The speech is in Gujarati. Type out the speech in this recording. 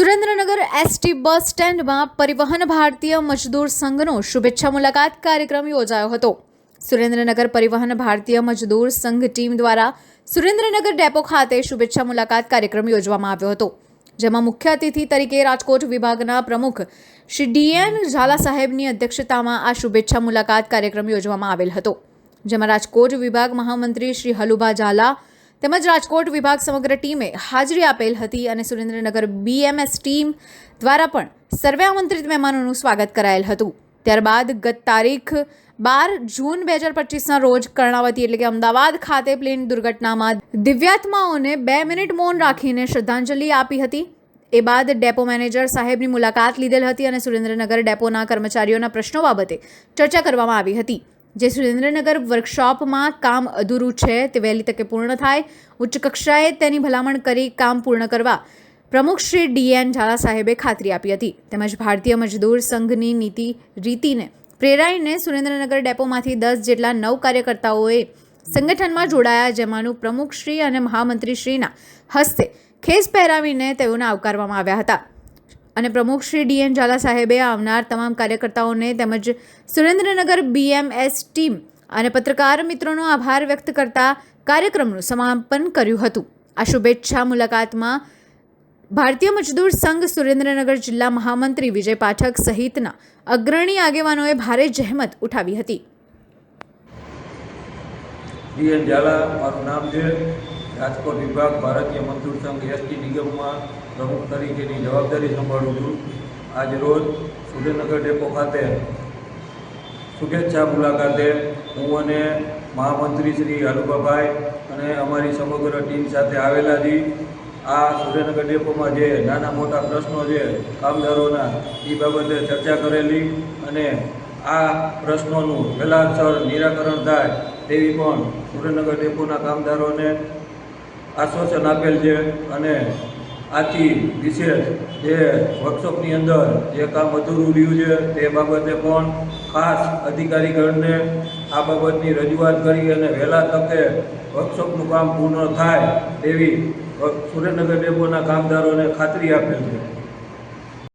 સુરેન્દ્રનગર એસટી બસ સ્ટેન્ડમાં પરિવહન ભારતીય મજદૂર સંઘનો શુભેચ્છા મુલાકાત કાર્યક્રમ યોજાયો હતો. સુરેન્દ્રનગર પરિવહન ભારતીય મજદૂર સંઘ ટીમ દ્વારા સુરેન્દ્રનગર ડેપો ખાતે શુભેચ્છા મુલાકાત કાર્યક્રમ યોજવામાં આવ્યો હતો. જેમાં મુખ્ય અતિથિ તરીકે રાજકોટ વિભાગના પ્રમુખ શ્રી ડીએન ઝાલા સાહેબની અધ્યક્ષતામાં આ શુભેચ્છા મુલાકાત કાર્યક્રમ યોજવામાં આવેલ હતો. જેમાં રાજકોટ વિભાગ મહામંત્રી શ્રી હલુભા ઝાલા તેમજ રાજકોટ વિભાગ સમગ્ર ટીમે હાજરી આપેલ હતી અને સુરેન્દ્રનગર બીએમએસ ટીમ દ્વારા પણ સર્વે આમંત્રિત મહેમાનોનું સ્વાગત કરાયેલ હતું. ત્યારબાદ ગત તારીખ બાર જૂન બે હજાર પચીસના રોજ કર્ણાવતી એટલે કે અમદાવાદ ખાતે પ્લેન દુર્ઘટનામાં દિવ્યાત્માઓને બે મિનિટ મૌન રાખીને શ્રદ્ધાંજલિ આપી હતી. એ બાદ ડેપો મેનેજર સાહેબની મુલાકાત લીધેલ હતી અને સુરેન્દ્રનગર ડેપોના કર્મચારીઓના પ્રશ્નો બાબતે ચર્ચા કરવામાં આવી હતી. જે સુરેન્દ્રનગર વર્કશોપમાં કામ અધૂરું છે તે વહેલી તકે પૂર્ણ થાય. ઉચ્ચ કક્ષાએ તેની ભલામણ કરી કામ પૂર્ણ કરવા પ્રમુખ શ્રી ડીએન ઝાલા સાહેબે ખાતરી આપી હતી. તેમજ ભારતીય મજદૂર સંઘની નીતિ રીતિને પ્રેરાઈને સુરેન્દ્રનગર ડેપોમાંથી દસ જેટલા નવ કાર્યકર્તાઓએ સંગઠનમાં જોડાયા, જેમાંનું પ્રમુખશ્રી અને મહામંત્રીશ્રીના હસ્તે ખેસ પહેરાવીને તેઓને આવકારવામાં આવ્યા હતા. અને પ્રમુખ શ્રી ડીએન ઝાલા સાહેબે આવનાર તમામ કાર્યકર્તાઓને તેમજ સુરેન્દ્રનગર બીએમએસ ટીમ અને પત્રકાર મિત્રોનો આભાર વ્યક્ત કરતા કાર્યક્રમનું સમાપન કર્યું હતું. આ શુભેચ્છા મુલાકાતમાં ભારતીય મજદૂર સંઘ સુરેન્દ્રનગર જિલ્લા મહામંત્રી વિજય પાઠક સહિતના અગ્રણી આગેવાનોએ ભારે જહેમત ઉઠાવી હતી. ઝાલા, મારું નામ છે. રાજકોટ વિભાગ, ભારતીય મજદૂર સંઘ એસટી નિગમમાં પ્રમુખ તરીકેની જવાબદારી સંભાળું છું. આજ રોજ સુરેન્દ્રનગર ડેપો ખાતે શુભેચ્છા મુલાકાતે હું અને મહામંત્રી શ્રી હાલુબાભાઈ અને અમારી સમગ્ર ટીમ સાથે આવેલા છીએ આ સુરેન્દ્રનગર ડેપોમાં જે નાના મોટા પ્રશ્નો છે કામદારોના એ બાબતે ચર્ચા કરેલી અને આ પ્રશ્નોનું વહેલાસર નિરાકરણ થાય તેવી પણ સુરેન્દ્રનગર ડેપોના કામદારોને આશ્વાસન આપેલ છે અને આથી વિશેષ જે વર્કશોપની અંદર જે કામ અધૂરું રહ્યું છે, તે બાબતે પણ ખાસ અધિકારીગણને આ બાબતની રજૂઆત કરી અને વહેલા તકે વર્કશોપનું કામ પૂર્ણ થાય તેવી સુરેન્દ્રનગર ડેપોના કામદારોને ખાતરી આપેલ છે.